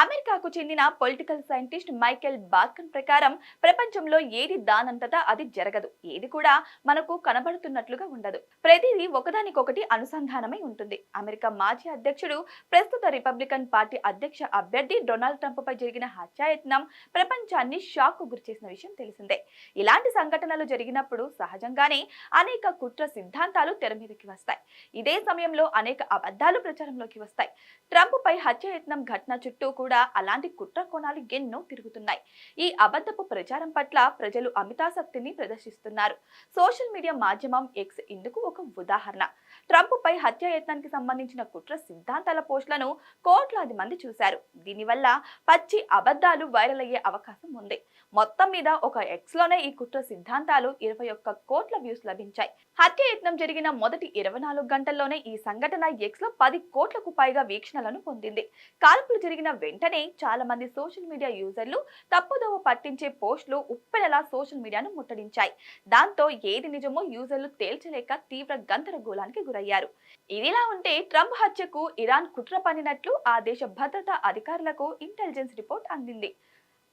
అమెరికాకు చెందిన political scientist Michael బార్కన్ ప్రకారం ప్రపంచంలో ఏది దానంతటా అది జరగదు. ఏది కూడా మనకు కనబడుతున్నట్లుగా ఉండదు. ప్రతిదీ ఒకదానికొకటి అనుసంధానమై ఉంటుంది. అమెరికా మాజీ అధ్యక్షుడు ప్రస్తుత రిపబ్లికన్ పార్టీ అధ్యక్ష అభ్యర్థి డొనాల్డ్ ట్రంప్ పై జరిగిన హత్యాయత్నం ప్రపంచాన్ని షాక్కు గురిచేసిన విషయం తెలిసిందే. ఇలాంటి సంఘటనలు జరిగినప్పుడు సహజంగానే అనేక కుట్ర సిద్ధాంతాలు తెర మీదకి వస్తాయి. ఇదే సమయంలో అనేక అబద్ధాలు ప్రచారంలోకి వస్తాయి. ట్రంప్ పై హత్యాయత్నం ఘటన చుట్టూ కూడా అలాంటి కుట్ర కోణాలు ఎన్నో తిరుగుతున్నాయి. ఈ అబద్ధపు ప్రచారం పట్ల ప్రజలు అమితాసక్తిని ప్రదర్శిస్తున్నారు. సోషల్ మీడియా మాధ్యమం ఎక్స్ ఇందుకు ఒక ఉదాహరణ. ట్రంప్ పై హత్యాయత్నానికి సంబంధించిన కుట్ర సిద్ధాంతాల పోస్టులను కోట్లాది మంది చూశారు. దీనివల్ల పచ్చి అబద్ధాలు వైరల్ అయ్యే అవకాశం ఉంది. మొత్తం మీద ఒక ఎక్స్లోనే ఈ కుట్ర సిద్ధాంతాలు ఇరవై ఒక్క కోట్ల వ్యూస్ లభించాయి. హత్యయత్నం జరిగిన మొదటి ఇరవై నాలుగు గంటల్లోనే ఈ సంఘటన ఎక్స్లో పది కోట్లకు పైగా వీక్షణలను పొందింది. కాల్పులు జరిగిన వెంటనే చాలా మంది సోషల్ మీడియా యూజర్లు తప్పుదోవ పట్టించే పోస్టులు ఉప్పెనలా సోషల్ మీడియాను ముట్టడించాయి. దాంతో ఏది నిజమో యూజర్లు తేల్చలేక తీవ్ర గందరగోళానికి గురయ్యారు. ఇదిలా ఉంటే ట్రంప్ హత్యకు ఇరాన్ కుట్ర పనినట్లు ఆ దేశ భద్రతా అధికారులకు ఇంటెలిజెన్స్ రిపోర్ట్ అందింది.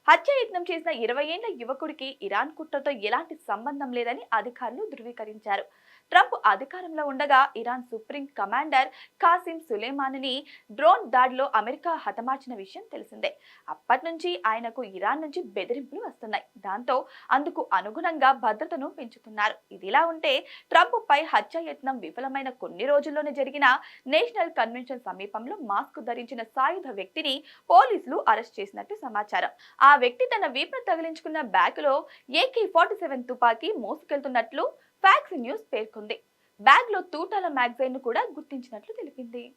హత్య యత్నం చేసిన ఇరవై ఏళ్ళ యువకుడికి ఇరాన్ కుట్రతో ఎలాంటి సంబంధం లేదని అధికారులు ధృవీకరించారు. ట్రంప్ అధికారంలో ఉండగా ఇరాన్ సుప్రీం కమాండర్ కాసిం సులేమానిని డ్రోన్ దాడిలో అమెరికా హతమార్చిన విషయం తెలిసిందే. అప్పటి నుంచి ఆయనకు ఇరాన్ నుంచి బెదిరింపులు వస్తున్నాయి. దాంతో అందుకు అనుగుణంగా భద్రతను పెంచుతున్నారు. ఇదిలా ఉంటే ట్రంప్ పై హత్యాయత్నం విఫలమైన కొన్ని రోజుల్లోనే జరిగిన నేషనల్ కన్వెన్షన్ సమీపంలో మాస్క్ ధరించిన సాయుధ వ్యక్తిని పోలీసులు అరెస్ట్ చేసినట్టు సమాచారం. ఆ వ్యక్తి తన వీపును తగిలించుకున్న బ్యాగులో ఏకే ఫార్టీ సెవెన్ తుపాకీ మోసుకెళ్తున్నట్లు ఫ్యాక్స్ న్యూస్ పేర్కొంది. బ్యాగ్లో తూటాల మ్యాగ్జైన్ను కూడా గుర్తించినట్లు తెలిపింది.